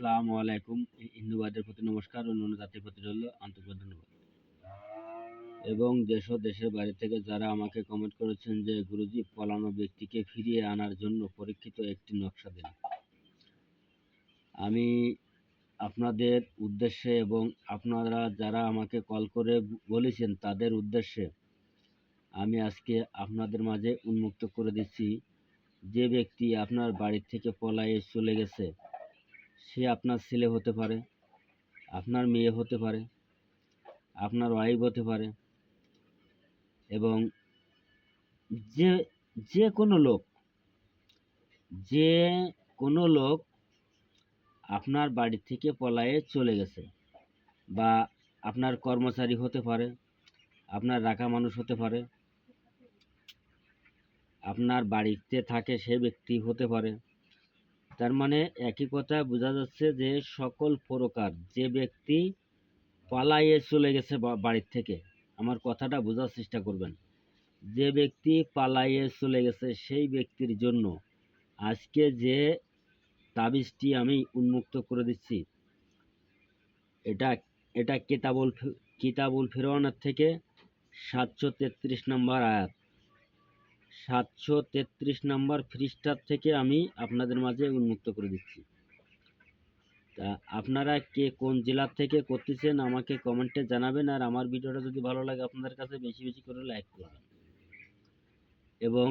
আসসালামু আলাইকুম। হিন্দুবাদের প্রতি নমস্কার, অন্যান্য জাতির প্রতি রইল আন্তরিক ধন্যবাদ। এবং দেশ ও দেশের বাইরে থেকে যারা আমাকে কমেন্ট করেছেন যে, গুরুজি, পলানো ব্যক্তিকে ফিরিয়ে আনার জন্য পরীক্ষিত একটি নকশা দিন। আমি আপনাদের উদ্দেশ্যে এবং আপনারা যারা আমাকে কল করে বলেছেন তাদের উদ্দেশ্যে আমি আজকে আপনাদের মাঝে উন্মুক্ত করে দিচ্ছি। যে ব্যক্তি আপনার বাড়ি থেকে পলায়ে চলে গেছে সে আপনার ছেলে হতে পারে, আপনার মেয়ে হতে পারে, আপনার ওয়াইফ হতে পারে এবং যে যে কোনো লোক, যে কোনো লোক আপনার বাড়ি থেকে পলায়ে চলে গেছে বা আপনার কর্মচারী হতে পারে, আপনার রাখা মানুষ হতে পারে, আপনার বাড়িতে থাকে সে ব্যক্তি হতে পারে তার মানে একই কথা বোঝা যাচ্ছে যে সকল প্রকার, যে ব্যক্তি পালাইয়ে চলে গেছে বাড়ির থেকে, আমার কথাটা বোঝার চেষ্টা করবেন। যে ব্যক্তি পালাইয়ে চলে গেছে সেই ব্যক্তির জন্য আজকে যে তাবিজটি আমি উন্মুক্ত করে দিচ্ছি, এটা এটা কিতাবুল কিতাবুল ফিরওয়ানের থেকে সাতশো তেত্রিশ নম্বর আয়াত। সাতশো তেত্রিশ নম্বর ফ্রিস্টার থেকে আমি আপনাদের মাঝে উন্মুক্ত করে দিচ্ছি। তা আপনারা কে কোন জেলার থেকে করতেছেন আমাকে কমেন্টে জানাবেন, আর আমার ভিডিওটা যদি ভালো লাগে আপনাদের কাছে বেশি বেশি করে লাইক করবেন। এবং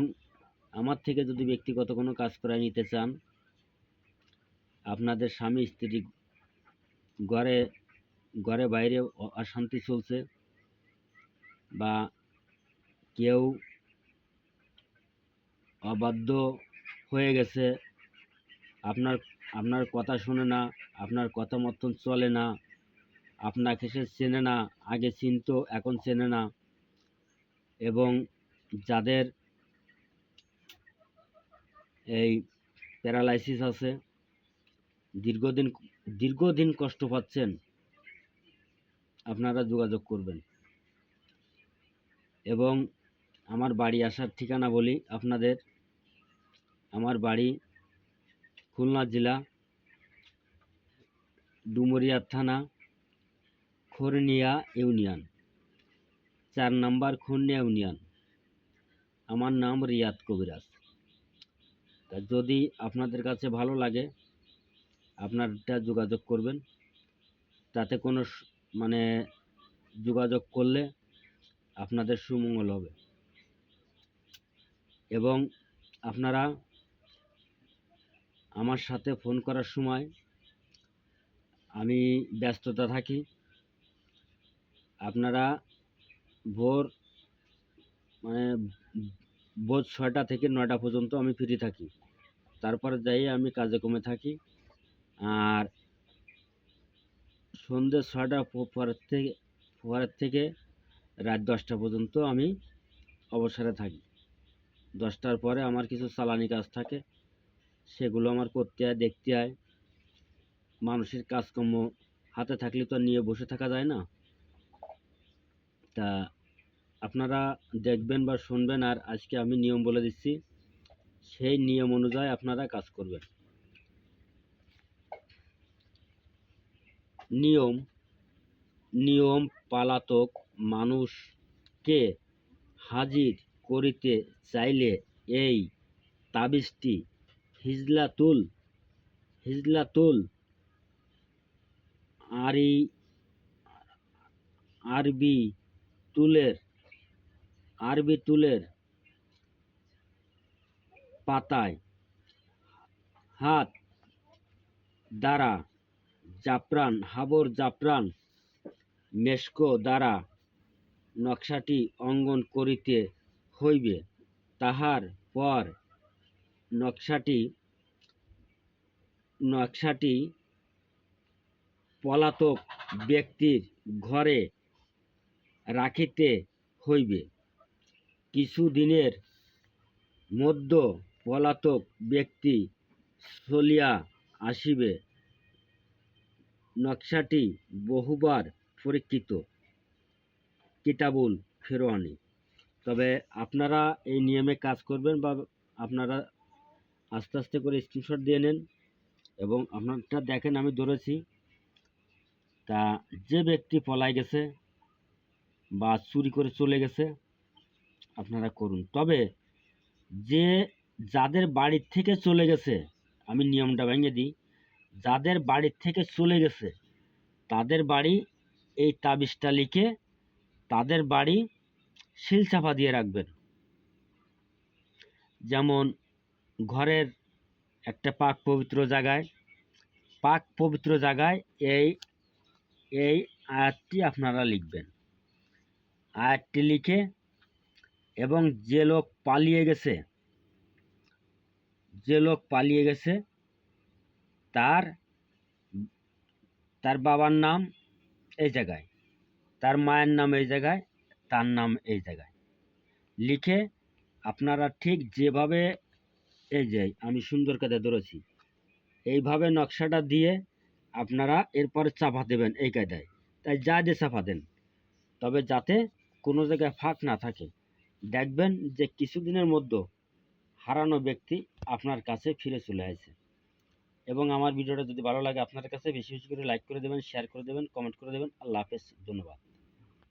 আমার থেকে যদি ব্যক্তিগত কোনো কাজ করায় নিতে চান, আপনাদের স্বামী, স্ত্রী, ঘরে ঘরে বাইরে অশান্তি চলছে বা কেউ অবাধ্য হয়ে গেছে। আপনার আপনার কথা শুনে না, আপনার কথা মতন চলে না, আপনাকে সে চেনে না, আগে চিনত, এখন চেনে না। এবং যাদের এই প্যারালাইসিস আছে, দীর্ঘদিন দীর্ঘদিন কষ্ট পাচ্ছেন, আপনারা যোগাযোগ করবেন। এবং আমার বাড়ি আসার ঠিকানা বলি আপনাদের। আমার বাড়ি খুলনা জেলা, ডুমরিয়া থানা, খরনিয়া ইউনিয়ন। চার নাম্বার খরনিয়া ইউনিয়ন। আমার নাম রিয়াদ কবিরাজ। তা যদি আপনাদের কাছে ভালো লাগে, আপনারটা যোগাযোগ করবেন। তাতে কোনো মানে যোগাযোগ করলে আপনাদের সুমঙ্গল হবে। এবং আপনারা আমার সাথে ফোন করার সময় আমি ব্যস্ততা থাকি। আপনারা ভোর মানে ভোর ছয়টা থেকে নয়টা পর্যন্ত আমি ফ্রি থাকি। তারপরে যাই আমি কাজে কমে থাকি। আর সন্ধ্যে ছয়টা পরের থেকে পরের থেকে রাত দশটা পর্যন্ত আমি অবসরে থাকি। দশটার পরে আমার কিছু চালানি কাজ থাকে। সেগুলো আমার করতে হয়, দেখতে হয়। মানুষের কাজকর্ম হাতে থাকলে তো নিয়ে বসে থাকা যায় না। তা আপনারা দেখবেন বা শুনবেন আর আজকে আমি নিয়ম বলে দিচ্ছি, সেই নিয়ম অনুযায়ী আপনারা কাজ করবেন। নিয়ম নিয়ম পালাতক মানুষকে হাজির করিতে চাইলে এই তাবিজটি হিজলাতুল হিজলাতুল। আরি আরবি তুলের আরবি তুলের পাতায় হাত, দ্বারা জাফরান, হাবর জাফরান মেস্কো দ্বারা নকশাটি অঙ্গন করিতে হইবে। তাহার পর নকশাটি নকশাটি পলাতক ব্যক্তির ঘরে রাখিতে হইবে। কিছুদিনের মধ্য পলাতক ব্যক্তি চলিয়া আসিবে। নকশাটি বহুবার পরীক্ষিত। কিতাবুল ফেরোয়ানি তবে আপনারা এই নিয়মে কাজ করবেন বা আপনারা আস্তে আস্তে করে স্ক্রিনশট দিয়ে নেন এবং আপনারটা দেখেন আমি ধরেছি। তা যে ব্যক্তি পলায় গেছে বা চুরি করে চলে গেছে, আপনারা করুন। তবে যে যাদের বাড়ির থেকে চলে গেছে, আমি নিয়মটা ভেঙে দিই, যাদের বাড়ির থেকে চলে গেছে, তাদের বাড়ি এই তাবিজটা লিখে তাদের বাড়ি শিলচাপা দিয়ে রাখবেন। যেমন ঘরের একটা পাক পবিত্র জায়গায়, পাক পবিত্র জায়গায় এই এই আয়াতটি আপনারা লিখবেন। আয়াতটি লিখে এবং যে লোক পালিয়ে গেছে, যে লোক পালিয়ে গেছে, তার তার বাবার নাম এই জায়গায়, তার মায়ের নাম এই জায়গায়, তার নাম এই জায়গায়। লিখে আপনারা ঠিক যেভাবে এই যে আমি সুন্দর কাজে ধরেছি। এইভাবে নকশাটা দিয়ে আপনারা এরপরে চাপা দেবেন এই কায়দায় তাই যা দিয়ে চাপা দেন। তবে যাতে কোনো জায়গায় ফাঁক না থাকে। দেখবেন যে কিছুদিনের মধ্যে হারানো ব্যক্তি আপনার কাছে ফিরে চলে আসে। এবং আমার ভিডিওটা যদি ভালো লাগে আপনার কাছে বেশি বেশি করে লাইক করে দেবেন শেয়ার করে দেবেন কমেন্ট করে দেবেন। আল্লাহ হাফেজ। ধন্যবাদ।